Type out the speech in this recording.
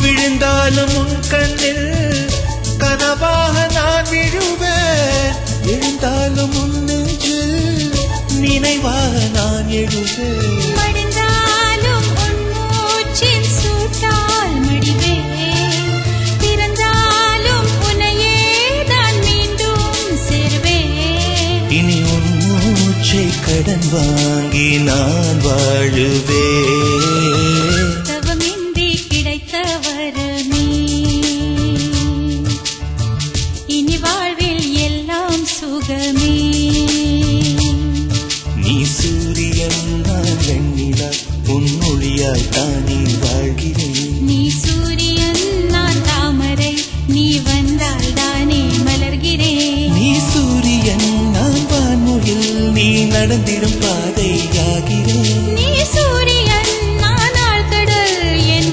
விழுந்தாலும் உன் கண்ணில் கனவாக நான் விழுவேன். எழுந்தாலும் உன் நெஞ்சில் நினைவாக நான் எழுவேன். கடன் வாங்கி நான் வாழுவேன். உலகமே நீ சூரியன் நான் வெண்ணிலா உன்னொழியாய் தானே வாழ்கிறேன். நீ சூரியன் நான் தாமரை நீ வந்தால் தானே மலர்கிறேன். நீ சூரியன் நடந்திடும் பாதையாகிறேன்.